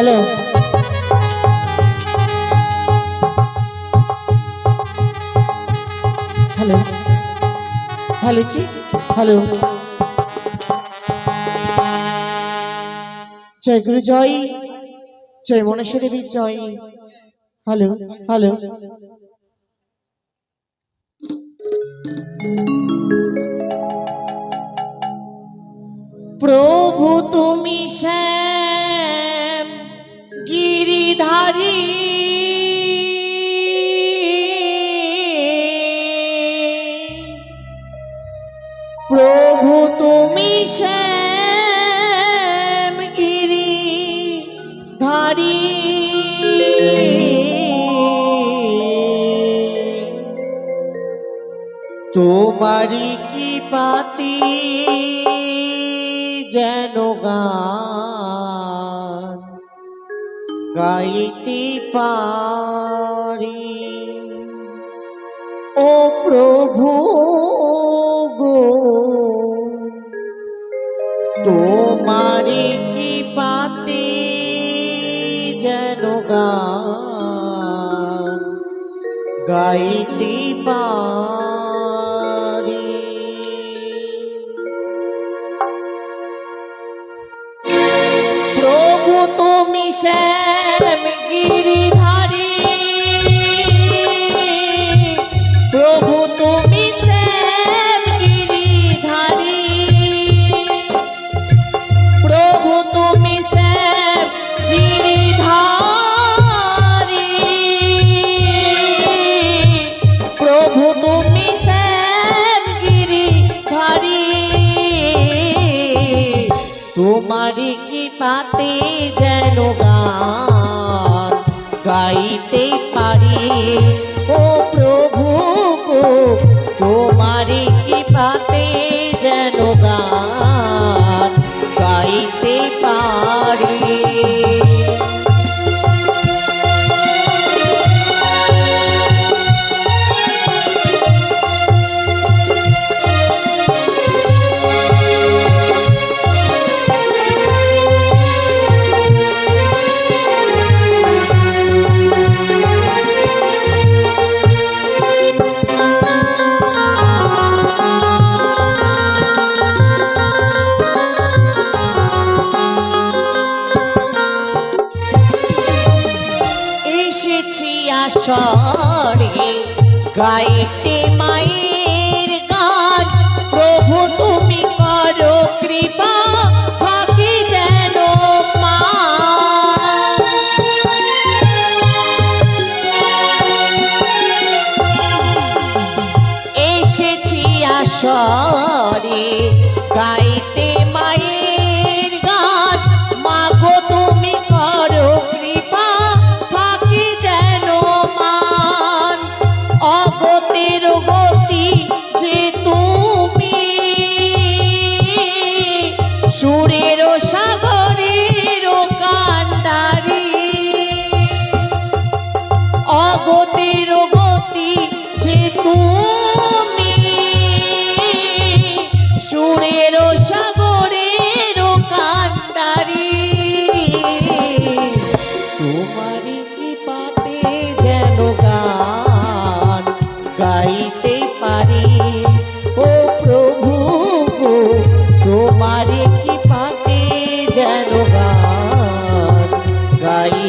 Hello hello hello চি hello জয় গুরু জয় জয় মনেশ্বরী জয়। হ্যালো হ্যালো শ্যাম গিরি ধারী। তোমারি কি পাতি যেন গান গাইতে পারি। ও প্রভু গাইতে পারি। প্রভু তুমি শ্যাম পাতে যেন গান গাইতে পারি। এসেছি আসরে গাইতে মায়ের গান, প্রভু তুমি করো কৃপা, থাকি যেন মা। এসেছি আসরে গাইতে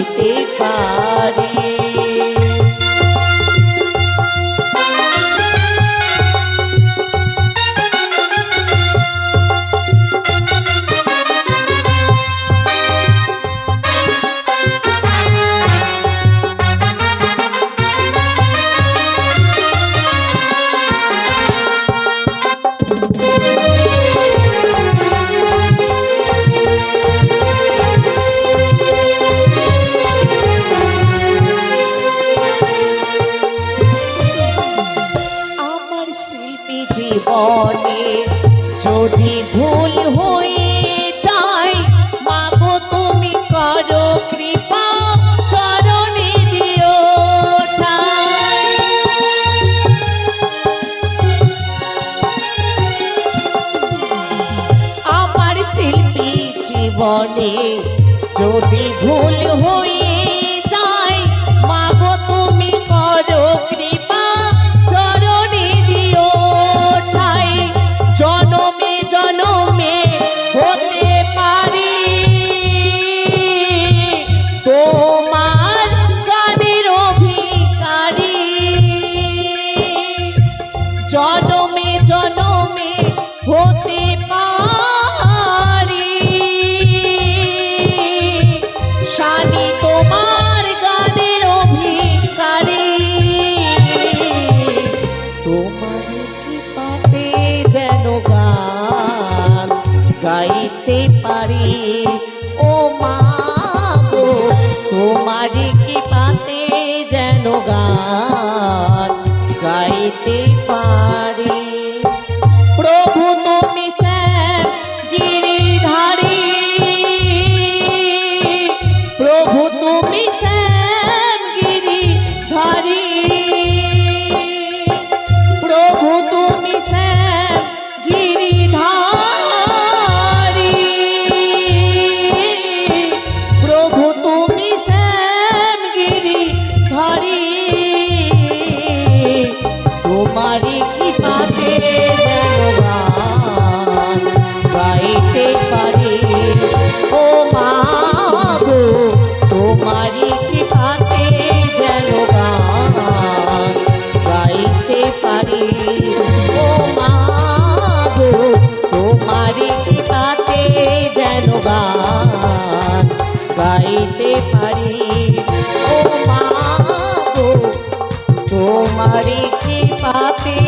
গাইতে পারি জীবনে যদি ভুল হয়ে গাইতে পারি। ও মা তোমার কি পাতে যেন গান গাইতে পারি। কে যেন গান গাইতে পারি। ও মা গো তোমারই কৃপাতে